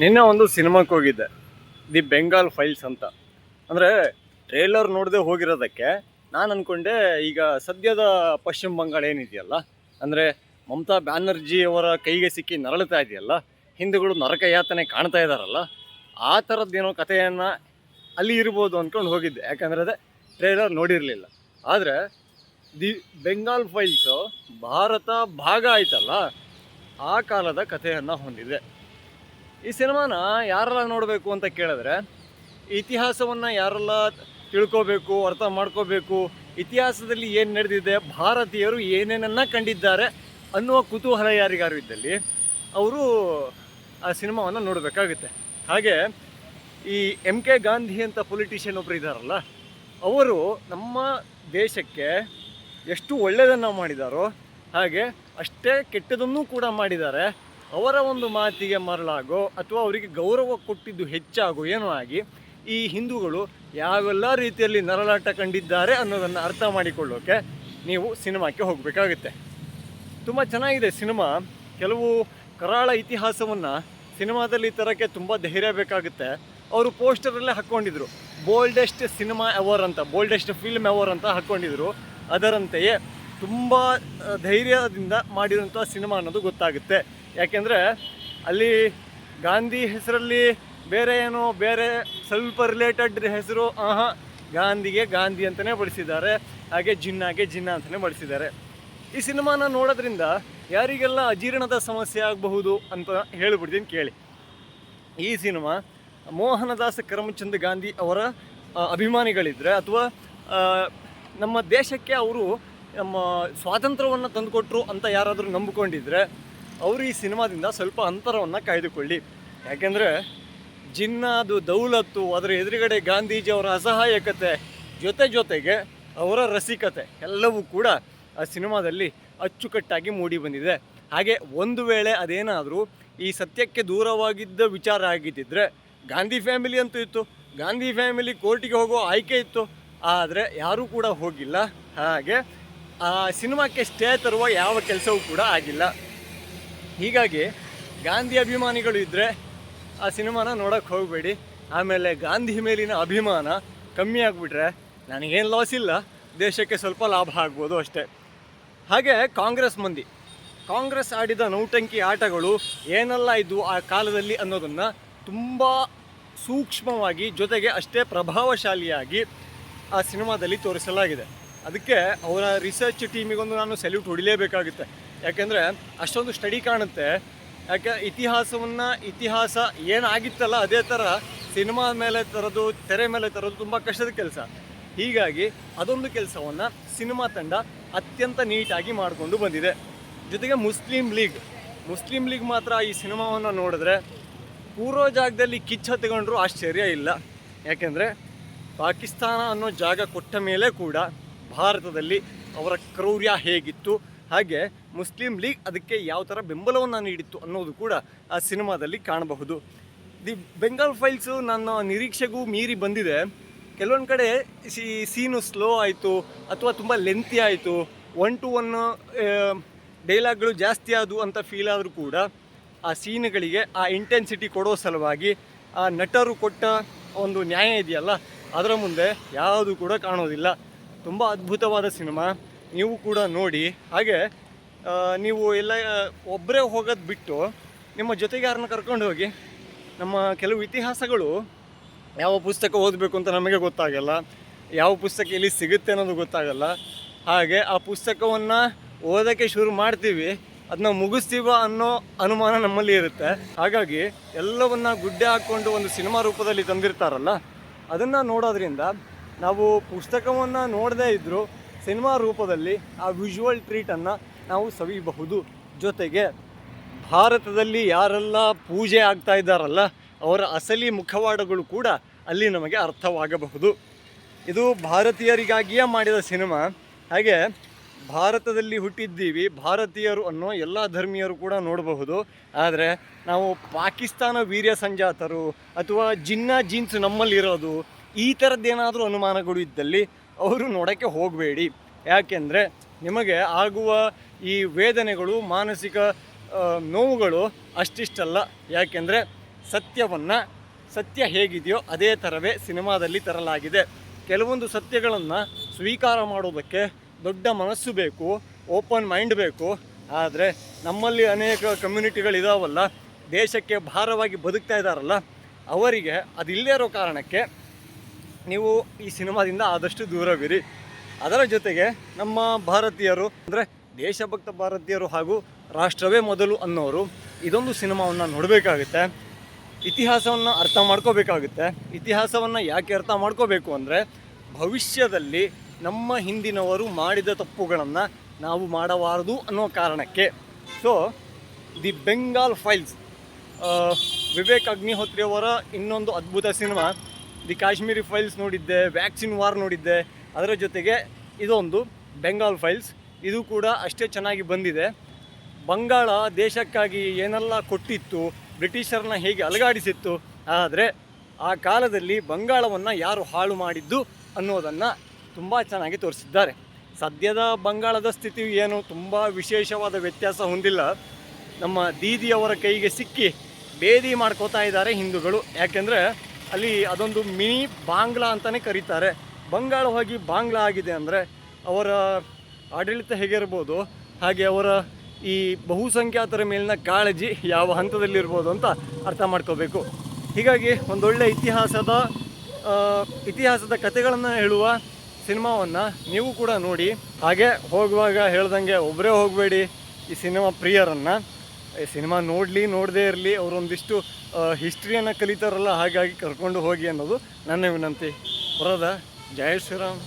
ನಿನ್ನೆ ಒಂದು ಸಿನಿಮಾಕ್ಕೆ ಹೋಗಿದ್ದೆ. ದಿ ಬೆಂಗಾಲ್ ಫೈಲ್ಸ್ ಅಂತ. ಅಂದರೆ ಟ್ರೇಲರ್ ನೋಡದೆ ಹೋಗಿರೋದಕ್ಕೆ ನಾನು ಅಂದ್ಕೊಂಡೆ ಈಗ ಸದ್ಯದ ಪಶ್ಚಿಮ ಬಂಗಾಳ ಏನಿದೆಯಲ್ಲ, ಅಂದರೆ ಮಮತಾ ಬ್ಯಾನರ್ಜಿ ಅವರ ಕೈಗೆ ಸಿಕ್ಕಿ ನರಳುತ್ತಾ ಇದೆಯಲ್ಲ, ಹಿಂದೂಗಳು ನರಕ ಯಾತನೆ ಕಾಣ್ತಾ ಇದ್ದಾರಲ್ಲ ಆ ಥರದ್ದೇನೋ ಕಥೆಯನ್ನು ಅಲ್ಲಿ ಇರ್ಬೋದು ಅಂದ್ಕೊಂಡು ಹೋಗಿದ್ದೆ. ಯಾಕಂದರೆ ಅದೇ ಟ್ರೇಲರ್ ನೋಡಿರಲಿಲ್ಲ. ಆದರೆ ದಿ ಬೆಂಗಾಲ್ ಫೈಲ್ಸು ಭಾರತ ಭಾಗ ಆಯ್ತಲ್ಲ, ಆ ಕಾಲದ ಕಥೆಯನ್ನು ಹೊಂದಿದೆ. ಈ ಸಿನಿಮಾನ ಯಾರೆಲ್ಲ ನೋಡಬೇಕು ಅಂತ ಕೇಳಿದ್ರೆ ಇತಿಹಾಸವನ್ನು ಯಾರೆಲ್ಲ ತಿಳ್ಕೋಬೇಕು, ಅರ್ಥ ಮಾಡ್ಕೋಬೇಕು, ಇತಿಹಾಸದಲ್ಲಿ ಏನು ನಡೆದಿದೆ, ಭಾರತೀಯರು ಏನೇನನ್ನು ಕಂಡಿದ್ದಾರೆ ಅನ್ನುವ ಕುತೂಹಲ ಯಾರಿಗಾರು ಇದ್ದಲ್ಲಿ, ಅವರು ಆ ಸಿನಿಮಾವನ್ನು ನೋಡಬೇಕಾಗುತ್ತೆ. ಹಾಗೆ ಈ ಎಂ ಕೆ ಗಾಂಧಿ ಅಂತ ಪೊಲಿಟಿಷಿಯನ್ ಒಬ್ಬರು ಇದ್ದಾರಲ್ಲ ಅವರು ನಮ್ಮ ದೇಶಕ್ಕೆ ಎಷ್ಟು ಒಳ್ಳೆಯದನ್ನು ಮಾಡಿದಾರೋ ಹಾಗೆ ಅಷ್ಟೇ ಕೆಟ್ಟದನ್ನೂ ಕೂಡ ಮಾಡಿದ್ದಾರೆ. ಅವರ ಒಂದು ಮಾತಿಗೆ ಮರಳಾಗೋ ಅಥವಾ ಅವರಿಗೆ ಗೌರವ ಕೊಟ್ಟಿದ್ದು ಹೆಚ್ಚಾಗೋ ಏನೋ ಆಗಿ ಈ ಹಿಂದೂಗಳು ಯಾವೆಲ್ಲ ರೀತಿಯಲ್ಲಿ ನರಳಾಟ ಕಂಡಿದ್ದಾರೆ ಅನ್ನೋದನ್ನು ಅರ್ಥ ಮಾಡಿಕೊಳ್ಳೋಕೆ ನೀವು ಸಿನಿಮಾಕ್ಕೆ ಹೋಗಬೇಕಾಗುತ್ತೆ. ತುಂಬ ಚೆನ್ನಾಗಿದೆ ಸಿನಿಮಾ. ಕೆಲವು ಕರಾಳ ಇತಿಹಾಸವನ್ನು ಸಿನಿಮಾದಲ್ಲಿ ತರೋಕ್ಕೆ ತುಂಬ ಧೈರ್ಯ ಬೇಕಾಗುತ್ತೆ. ಅವರು ಪೋಸ್ಟರಲ್ಲೇ ಹಾಕ್ಕೊಂಡಿದ್ರು ಬೋಲ್ಡೆಸ್ಟ್ ಸಿನಿಮಾ ಅವರ್ ಅಂತ, ಬೋಲ್ಡೆಸ್ಟ್ ಫಿಲ್ಮ್ ಅವರ್ ಅಂತ ಹಾಕ್ಕೊಂಡಿದ್ರು ಅದರಂತೆಯೇ ತುಂಬ ಧೈರ್ಯದಿಂದ ಮಾಡಿರುವಂಥ ಸಿನಿಮಾ ಅನ್ನೋದು ಗೊತ್ತಾಗುತ್ತೆ. ಯಾಕೆಂದರೆ ಅಲ್ಲಿ ಗಾಂಧಿ ಹೆಸರಲ್ಲಿ ಬೇರೆ ಏನೋ ಬೇರೆ ಸ್ವಲ್ಪ ರಿಲೇಟೆಡ್ ಹೆಸರು, ಆಹಾ, ಗಾಂಧಿಗೆ ಗಾಂಧಿ ಅಂತಲೇ ಬಳಸಿದ್ದಾರೆ. ಹಾಗೆ ಜಿನ್ನಾಗೆ ಜಿನ್ನ ಅಂತಲೇ ಬಳಸಿದ್ದಾರೆ. ಈ ಸಿನಿಮಾನ ನೋಡೋದ್ರಿಂದ ಯಾರಿಗೆಲ್ಲ ಅಜೀರ್ಣದ ಸಮಸ್ಯೆ ಆಗಬಹುದು ಅಂತ ಹೇಳಿಬಿಡ್ತೀನಿ ಕೇಳಿ. ಈ ಸಿನಿಮಾ ಮೋಹನದಾಸ ಕರಮಚಂದ್ ಗಾಂಧಿ ಅವರ ಅಭಿಮಾನಿಗಳಿದ್ದರೆ ಅಥವಾ ನಮ್ಮ ದೇಶಕ್ಕೆ ಅವರು ನಮ್ಮ ಸ್ವಾತಂತ್ರ್ಯವನ್ನು ತಂದುಕೊಟ್ರು ಅಂತ ಯಾರಾದರೂ ನಂಬಿಕೊಂಡಿದ್ರೆ ಅವರು ಈ ಸಿನಿಮಾದಿಂದ ಸ್ವಲ್ಪ ಅಂತರವನ್ನು ಕಾಯ್ದುಕೊಳ್ಳಿ. ಯಾಕೆಂದರೆ ಜಿನ್ನಾದು ದೌಲತ್ತು, ಅದರ ಎದುರುಗಡೆ ಗಾಂಧೀಜಿ ಅವರ ಅಸಹಾಯಕತೆ ಜೊತೆ ಜೊತೆಗೆ ಅವರ ರಸಿಕತೆ ಎಲ್ಲವೂ ಕೂಡ ಆ ಸಿನಿಮಾದಲ್ಲಿ ಅಚ್ಚುಕಟ್ಟಾಗಿ ಮೂಡಿ ಬಂದಿದೆ. ಹಾಗೆ ಒಂದು ವೇಳೆ ಅದೇನಾದರೂ ಈ ಸತ್ಯಕ್ಕೆ ದೂರವಾಗಿದ್ದ ವಿಚಾರ ಆಗಿದ್ದಿದ್ರೆ ಗಾಂಧಿ ಫ್ಯಾಮಿಲಿ ಅಂತೂ ಇತ್ತು. ಗಾಂಧಿ ಫ್ಯಾಮಿಲಿ ಕೋರ್ಟಿಗೆ ಹೋಗೋ ಆಯ್ಕೆ ಇತ್ತು. ಆದರೆ ಯಾರೂ ಕೂಡ ಹೋಗಿಲ್ಲ. ಹಾಗೆ ಆ ಸಿನಿಮಾಕ್ಕೆ ಸ್ಟೇ ತರುವ ಯಾವ ಕೆಲಸವೂ ಕೂಡ ಆಗಿಲ್ಲ. ಹೀಗಾಗಿ ಗಾಂಧಿ ಅಭಿಮಾನಿಗಳು ಇದ್ದರೆ ಆ ಸಿನಿಮಾನ ನೋಡೋಕ್ಕೆ ಹೋಗಬೇಡಿ. ಆಮೇಲೆ ಗಾಂಧಿ ಮೇಲಿನ ಅಭಿಮಾನ ಕಮ್ಮಿ ಆಗಿಬಿಟ್ರೆ ನನಗೇನು ಲಾಸ್ ಇಲ್ಲ. ದೇಶಕ್ಕೆ ಸ್ವಲ್ಪ ಲಾಭ ಆಗ್ಬೋದು ಅಷ್ಟೇ. ಹಾಗೆ ಕಾಂಗ್ರೆಸ್ ಮಂದಿ. ಕಾಂಗ್ರೆಸ್ ಆಡಿದ ನೌಟಂಕಿ ಆಟಗಳು ಏನೆಲ್ಲ ಇದ್ವು ಆ ಕಾಲದಲ್ಲಿ ಅನ್ನೋದನ್ನು ತುಂಬ ಸೂಕ್ಷ್ಮವಾಗಿ ಜೊತೆಗೆ ಅಷ್ಟೇ ಪ್ರಭಾವಶಾಲಿಯಾಗಿ ಆ ಸಿನಿಮಾದಲ್ಲಿ ತೋರಿಸಲಾಗಿದೆ. ಅದಕ್ಕೆ ಅವರ ರಿಸರ್ಚ್ ಟೀಮಿಗೊಂದು ನಾನು ಸೆಲ್ಯೂಟ್ ಹೊಡಿಲೇಬೇಕಾಗುತ್ತೆ. ಯಾಕೆಂದರೆ ಅಷ್ಟೊಂದು ಸ್ಟಡಿ ಕಾಣುತ್ತೆ. ಯಾಕೆ ಇತಿಹಾಸವನ್ನು ಇತಿಹಾಸ ಏನಾಗಿತ್ತಲ್ಲ ಅದೇ ಥರ ಸಿನಿಮಾ ಮೇಲೆ ತರೋದು, ತೆರೆ ಮೇಲೆ ತರೋದು ತುಂಬ ಕಷ್ಟದ ಕೆಲಸ. ಹೀಗಾಗಿ ಅದೊಂದು ಕೆಲಸವನ್ನು ಸಿನಿಮಾ ತಂಡ ಅತ್ಯಂತ ನೀಟಾಗಿ ಮಾಡಿಕೊಂಡು ಬಂದಿದೆ. ಜೊತೆಗೆ ಮುಸ್ಲಿಂ ಲೀಗ್. ಮುಸ್ಲಿಂ ಲೀಗ್ ಮಾತ್ರ ಈ ಸಿನಿಮಾವನ್ನು ನೋಡಿದ್ರೆ ಪೂರ್ವ ಜಾಗದಲ್ಲಿ ಕಿಚ್ಚ ತಗೊಂಡ್ರು ಆಶ್ಚರ್ಯ ಇಲ್ಲ. ಯಾಕೆಂದರೆ ಪಾಕಿಸ್ತಾನ ಅನ್ನೋ ಜಾಗ ಕೊಟ್ಟ ಮೇಲೆ ಕೂಡ ಭಾರತದಲ್ಲಿ ಅವರ ಕ್ರೌರ್ಯ ಹೇಗಿತ್ತು ಹಾಗೆ ಮುಸ್ಲಿಂ ಲೀಗ್ ಅದಕ್ಕೆ ಯಾವ ಥರ ಬೆಂಬಲವನ್ನು ನೀಡಿತ್ತು ಅನ್ನೋದು ಕೂಡ ಆ ಸಿನಿಮಾದಲ್ಲಿ ಕಾಣಬಹುದು. ದಿ ಬೆಂಗಾಲ್ ಫೈಲ್ಸು ನನ್ನ ನಿರೀಕ್ಷೆಗೂ ಮೀರಿ ಬಂದಿದೆ. ಕೆಲವೊಂದು ಕಡೆ ಈ ಸೀನು ಸ್ಲೋ ಆಯಿತು, ಅಥವಾ ತುಂಬ ಲೆಂತಿ ಆಯಿತು, ಒನ್ ಟು ಒನ್ ಡೈಲಾಗ್ಗಳು ಜಾಸ್ತಿ ಆದವು ಅಂತ ಫೀಲ್ ಆದರೂ ಕೂಡ ಆ ಸೀನ್ಗಳಿಗೆ ಆ ಇಂಟೆನ್ಸಿಟಿ ಕೊಡೋ ಸಲುವಾಗಿ ಆ ನಟರು ಕೊಟ್ಟ ಒಂದು ನ್ಯಾಯ ಇದೆಯಲ್ಲ, ಅದರ ಮುಂದೆ ಯಾವುದು ಕೂಡ ಕಾಣೋದಿಲ್ಲ. ತುಂಬ ಅದ್ಭುತವಾದ ಸಿನಿಮಾ. ನೀವು ಕೂಡ ನೋಡಿ. ಹಾಗೆ ನೀವು ಎಲ್ಲ ಒಬ್ಬರೇ ಹೋಗೋದು ಬಿಟ್ಟು ನಿಮ್ಮ ಜೊತೆಗೆ ಯಾರನ್ನ ಕರ್ಕೊಂಡು ಹೋಗಿ, ನಮ್ಮ ಕೆಲವು ಇತಿಹಾಸಗಳು ಯಾವ ಪುಸ್ತಕ ಓದಬೇಕು ಅಂತ ನಮಗೆ ಗೊತ್ತಾಗಲ್ಲ, ಯಾವ ಪುಸ್ತಕ ಇಲ್ಲಿ ಸಿಗುತ್ತೆ ಅನ್ನೋದು ಗೊತ್ತಾಗಲ್ಲ. ಹಾಗೆ ಆ ಪುಸ್ತಕವನ್ನು ಓದೋಕ್ಕೆ ಶುರು ಮಾಡ್ತೀವಿ ಅದನ್ನ ಮುಗಿಸ್ತೀವ ಅನ್ನೋ ಅನುಮಾನ ನಮ್ಮಲ್ಲಿ ಇರುತ್ತೆ. ಹಾಗಾಗಿ ಎಲ್ಲವನ್ನ ಗುಡ್ಡೆ ಹಾಕ್ಕೊಂಡು ಒಂದು ಸಿನಿಮಾ ರೂಪದಲ್ಲಿ ತಂದಿರ್ತಾರಲ್ಲ, ಅದನ್ನು ನೋಡೋದ್ರಿಂದ ನಾವು ಪುಸ್ತಕವನ್ನು ನೋಡದೇ ಇದ್ದರೂ ಸಿನಿಮಾ ರೂಪದಲ್ಲಿ ಆ ವಿಜುವಲ್ ಟ್ರೀಟನ್ನು ನಾವು ಸವಿಯಬಹುದು. ಜೊತೆಗೆ ಭಾರತದಲ್ಲಿ ಯಾರೆಲ್ಲ ಪೂಜೆ ಆಗ್ತಾ ಇದ್ದಾರಲ್ಲ, ಅವರ ಅಸಲಿ ಮುಖವಾಡಗಳು ಕೂಡ ಅಲ್ಲಿ ನಮಗೆ ಅರ್ಥವಾಗಬಹುದು. ಇದು ಭಾರತೀಯರಿಗಾಗಿಯೇ ಮಾಡಿದ ಸಿನಿಮಾ. ಹಾಗೆ ಭಾರತದಲ್ಲಿ ಹುಟ್ಟಿದ್ದೀವಿ, ಭಾರತೀಯರು ಅನ್ನೋ ಎಲ್ಲ ಧರ್ಮೀಯರು ಕೂಡ ನೋಡಬಹುದು. ಆದರೆ ನಾವು ಪಾಕಿಸ್ತಾನ ವೀರ್ಯ ಸಂಜಾತರು ಅಥವಾ ಜಿನ್ನ ಜೀನ್ಸ್ ನಮ್ಮಲ್ಲಿರೋದು ಈ ಥರದ್ದೇನಾದರೂ ಅನುಮಾನಗಳು ಇದ್ದಲ್ಲಿ ಅವರು ನೋಡೋಕ್ಕೆ ಹೋಗಬೇಡಿ. ಯಾಕೆಂದರೆ ನಿಮಗೆ ಆಗುವ ಈ ವೇದನೆಗಳು, ಮಾನಸಿಕ ನೋವುಗಳು ಅಷ್ಟಿಷ್ಟಲ್ಲ. ಯಾಕೆಂದರೆ ಸತ್ಯವನ್ನು, ಸತ್ಯ ಹೇಗಿದೆಯೋ ಅದೇ ಥರವೇ ಸಿನಿಮಾದಲ್ಲಿ ತರಲಾಗಿದೆ. ಕೆಲವೊಂದು ಸತ್ಯಗಳನ್ನು ಸ್ವೀಕಾರ ಮಾಡೋದಕ್ಕೆ ದೊಡ್ಡ ಮನಸ್ಸು ಬೇಕು, ಓಪನ್ ಮೈಂಡ್ ಬೇಕು. ಆದರೆ ನಮ್ಮಲ್ಲಿ ಅನೇಕ ಕಮ್ಯುನಿಟಿಗಳಿದಾವಲ್ಲ, ದೇಶಕ್ಕೆ ಭಾರವಾಗಿ ಬದುಕ್ತಾ ಇದ್ದಾರಲ್ಲ ಅವರಿಗೆ ಅದಿಲ್ಲದೇ ಇರೋ ಕಾರಣಕ್ಕೆ ನೀವು ಈ ಸಿನಿಮಾದಿಂದ ಆದಷ್ಟು ದೂರವಿರಿ. ಅದರ ಜೊತೆಗೆ ನಮ್ಮ ಭಾರತೀಯರು, ಅಂದರೆ ದೇಶಭಕ್ತ ಭಾರತೀಯರು ಹಾಗೂ ರಾಷ್ಟ್ರವೇ ಮೊದಲು ಅನ್ನೋರು ಇದೊಂದು ಸಿನಿಮಾವನ್ನು ನೋಡಬೇಕಾಗುತ್ತೆ. ಇತಿಹಾಸವನ್ನು ಅರ್ಥ ಮಾಡ್ಕೋಬೇಕಾಗುತ್ತೆ. ಇತಿಹಾಸವನ್ನು ಯಾಕೆ ಅರ್ಥ ಮಾಡ್ಕೋಬೇಕು ಅಂದರೆ, ಭವಿಷ್ಯದಲ್ಲಿ ನಮ್ಮ ಹಿಂದಿನವರು ಮಾಡಿದ ತಪ್ಪುಗಳನ್ನು ನಾವು ಮಾಡಬಾರದು ಅನ್ನೋ ಕಾರಣಕ್ಕೆ. So the Bengal files Vivek ಅಗ್ನಿಹೋತ್ರಿಯವರ ಇನ್ನೊಂದು ಅದ್ಭುತ ಸಿನಿಮಾ ದಿ ಕಾಶ್ಮೀರಿ ಫೈಲ್ಸ್ ನೋಡಿದ್ದೆ, ವ್ಯಾಕ್ಸಿನ್ ವಾರ್ ನೋಡಿದ್ದೆ. ಅದರ ಜೊತೆಗೆ ಇದೊಂದು ಬೆಂಗಾಲ್ ಫೈಲ್ಸ್. ಇದು ಕೂಡ ಅಷ್ಟೇ ಚೆನ್ನಾಗಿ ಬಂದಿದೆ. ಬಂಗಾಳ ದೇಶಕ್ಕಾಗಿ ಏನೆಲ್ಲ ಕೊಟ್ಟಿತ್ತು ಬ್ರಿಟಿಷರನ್ನ ಹೇಗೆ ಅಲಗಾಡಿಸಿತ್ತು, ಆದರೆ ಆ ಕಾಲದಲ್ಲಿ ಬಂಗಾಳವನ್ನು ಯಾರು ಹಾಳು ಮಾಡಿದ್ದು ಅನ್ನೋದನ್ನು ತುಂಬ ಚೆನ್ನಾಗಿ ತೋರಿಸಿದ್ದಾರೆ. ಸದ್ಯದ ಬಂಗಾಳದ ಸ್ಥಿತಿ ಏನು? ತುಂಬ ವಿಶೇಷವಾದ ವ್ಯತ್ಯಾಸ ಹೊಂದಿಲ್ಲ. ನಮ್ಮ ದೀದಿಯವರ ಕೈಗೆ ಸಿಕ್ಕಿ ಬೇದಿ ಮಾಡ್ಕೋತಾ ಇದ್ದಾರೆ ಹಿಂದೂಗಳು. ಯಾಕೆಂದರೆ ಅಲ್ಲಿ ಅದೊಂದು ಮಿನಿ ಬಾಂಗ್ಲಾ ಅಂತಲೇ ಕರೀತಾರೆ. ಬಂಗಾಳ ಹೋಗಿ ಬಾಂಗ್ಲಾ ಆಗಿದೆ ಅಂದರೆ ಅವರ ಆಡಳಿತ ಹೇಗಿರ್ಬೋದು ಹಾಗೆ ಅವರ ಈ ಬಹುಸಂಖ್ಯಾತರ ಮೇಲಿನ ಕಾಳಜಿ ಯಾವ ಹಂತದಲ್ಲಿರ್ಬೋದು ಅಂತ ಅರ್ಥ ಮಾಡ್ಕೋಬೇಕು. ಹೀಗಾಗಿ ಒಂದೊಳ್ಳೆ ಇತಿಹಾಸದ ಇತಿಹಾಸದ ಕಥೆಗಳನ್ನು ಹೇಳುವ ಸಿನಿಮಾವನ್ನು ನೀವು ಕೂಡ ನೋಡಿ. ಹಾಗೆ ಹೋಗುವಾಗ ಹೇಳ್ದಂಗೆ ಒಬ್ಬರೇ ಹೋಗಬೇಡಿ ಈ ಸಿನಿಮಾ ಪ್ರಿಯರನ್ನು. ಸಿನಿಮಾ ನೋಡಲಿ, ನೋಡದೇ ಇರಲಿ, ಅವರೊಂದಿಷ್ಟು ಹಿಸ್ಟ್ರಿಯನ್ನು ಕಲಿತಾರಲ್ಲ, ಹಾಗಾಗಿ ಕರ್ಕೊಂಡು ಹೋಗಿ ಅನ್ನೋದು ನನ್ನ ವಿನಂತಿ. ಬರೋದ ಜಯ ಶ್ರೀರಾಮ್.